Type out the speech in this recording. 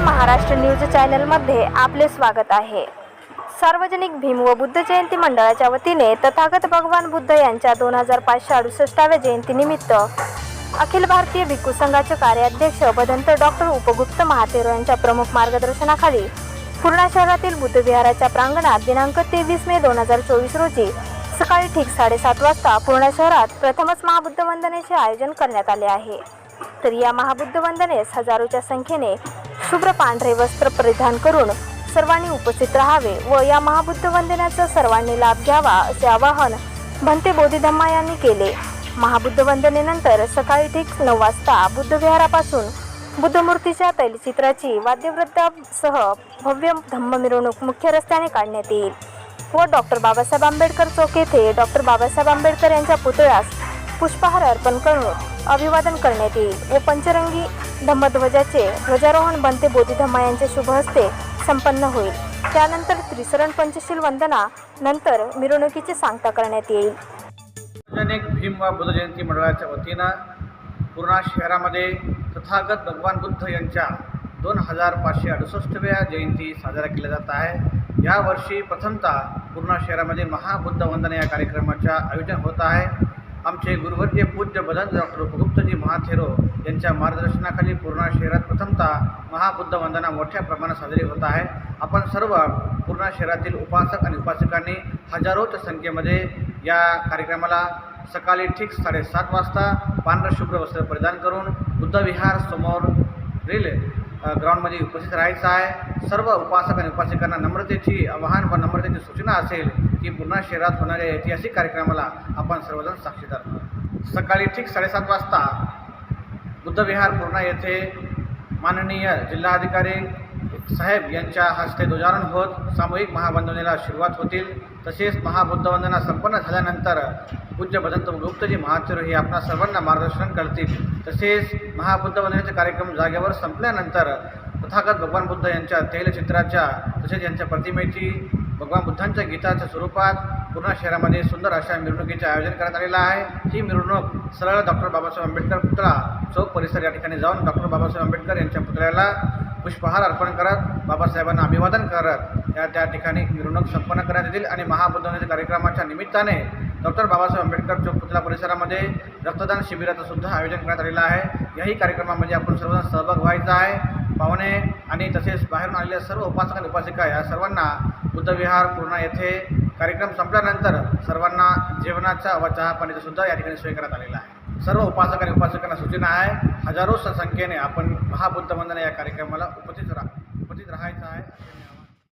Maharashtra news चॅनलमध्ये आपले स्वागत आहे. सार्वजनिक भीम व बुद्ध जयंती मंडळाच्या वतीने तथागत भगवान बुद्ध यांच्या दोन हजार पाचशे अडुसष्टाव्या जयंतीनिमित्त अखिल भारतीय भिक्खू संघाचे कार्याध्यक्ष भदंत डॉक्टर उपगुप्त महातेरो यांच्या प्रमुख मार्गदर्शनाखाली पूर्णा शहरातील बुद्धविहाराच्या प्रांगणात दिनांक तेवीस मे दोन हजार चोवीस रोजी सकाळी ठीक साडेसात वाजता पूर्णा शहरात प्रथमच महाबुद्ध वंदनेचे आयोजन करण्यात आले आहे. तर या महाबुद्ध वंदनेस हजारोच्या संख्येने शुभ्र पांढरे वस्त्र परिधान करून सर्वांनी उपस्थित राहावे व या महाबुद्ध वंदनाचा सर्वांनी लाभ घ्यावा असे आवाहन भंते बोधिधम्मा यांनी केले. महाबुद्ध वंदनेनंतर सकाळी ठीक नऊ वाजता बुद्धविहारापासून बुद्धमूर्तीच्या तैलचित्राची वाद्यवृद्धासह भव्य धम्म मिरवणूक मुख्य रस्त्याने काढण्यात येईल व डॉक्टर बाबासाहेब आंबेडकर चौक येथे डॉक्टर बाबासाहेब आंबेडकर यांच्या पुतळ्यास पुष्पहार अर्पण करून अभिवादन करण्यात येईल. व पंचरंगी धम्मध्वजाचे ध्वजारोहण बनते. बोधिधम्मा यांच्या शुभ हस्ते संपन्न होईल. त्यानंतर त्रिसरण पंचशील वंदना नंतर मिरवणुकीची सांगता करण्यात येईल. सार्वजनिक भीम व बुद्ध जयंती मंडळाच्या वतीनं पूर्णा शहरामध्ये तथागत भगवान बुद्ध यांच्या दोन हजार पाचशे अडुसष्टव्या जयंती साजरा केल्या जात आहे. यावर्षी प्रथमतः पूर्णा शहरामध्ये महाबुद्ध वंदना या कार्यक्रमाच्या आयोजन होत आहे. आमचे गुरुवर्य पूज्य बदंत डॉक्टर उपगुप्तजी महाथेरो यांच्या मार्गदर्शनाखाली पूर्णा शहरात प्रथमतः महाबुद्ध वंदना मोठ्या प्रमाणात साजरी होत आहे. आपण सर्व पूर्णा शहरातील उपासक आणि उपासिकांनी हजारोच्या संख्येमध्ये या कार्यक्रमाला सकाळी ठीक साडेसात वाजता पांढरशुभ्र वस्त्र परिधान करून बुद्धविहार समोर रेल ग्राउंडमध्ये उपस्थित राहायचं आहे. सर्व उपासक आणि उपासिकांना नम्रतेची आवाहन व नम्रतेची सूचना असेल की पुन्हा शहरात होणाऱ्या ऐतिहासिक कार्यक्रमाला आपण सर्वजण साक्षीदार सकाळी ठीक साडेसात वाजता बुद्धविहार पूर्णा येथे माननीय जिल्हाधिकारी साहेब यांच्या हस्ते ध्वजारोहण होत सामूहिक महाबंधनेला सुरुवात होतील. तसेच महाबुद्ध वंदना संपन्न झाल्यानंतर पूज्य भदंत गुप्तजी महाथेरो हे आपणा सर्वांना मार्गदर्शन करतील. तसेच महाबुद्धवंदनेचा कार्यक्रम जागेवर संपल्यानंतर तथागत भगवान बुद्ध यांच्या तैलचित्राच्या तसेच यांच्या प्रतिमेची भगवान बुद्धांच्या गीताच्या स्वरूपात पूर्ण शहरामध्ये सुंदर अशा मिरवणुकीचे आयोजन करण्यात आलेलं आहे. ही मिरवणूक सरळ डॉक्टर बाबासाहेब आंबेडकर पुतळा चौक परिसर या ठिकाणी जाऊन डॉक्टर बाबासाहेब आंबेडकर यांच्या पुतळ्याला पुष्पहार अर्पण करत बाबासाहेबांना अभिवादन करत या त्या ठिकाणी मिरवणूक संपन्न करण्यात येतील आणि महाबुद्धवनाच्या कार्यक्रमाच्या निमित्ताने डॉक्टर बाबासाहेब आंबेडकर चौक पुतळा परिसरामध्ये रक्तदान शिबिराचं सुद्धा आयोजन करण्यात आलेलं आहे. याही कार्यक्रमामध्ये आपण सर्वजण सहभाग व्हायचा आहे. पाहुणे आणि तसेच बाहेरून आलेल्या सर्व उपासक आणि उपासिका या सर्वांना बुद्धविहार पूर्णा येथे कार्यक्रम संपल्यानंतर सर्वांना जेवणाचा व चहा पाण्याचा सुद्धा या ठिकाणी सोय करण्यात आलेला आहे. सर्व उपासक आणि उपासकांना सूचना आहे. हजारो संख्येने आपण महाबुद्धवंदना या कार्यक्रमाला उपस्थित राहा उपस्थित राहायचं आहे.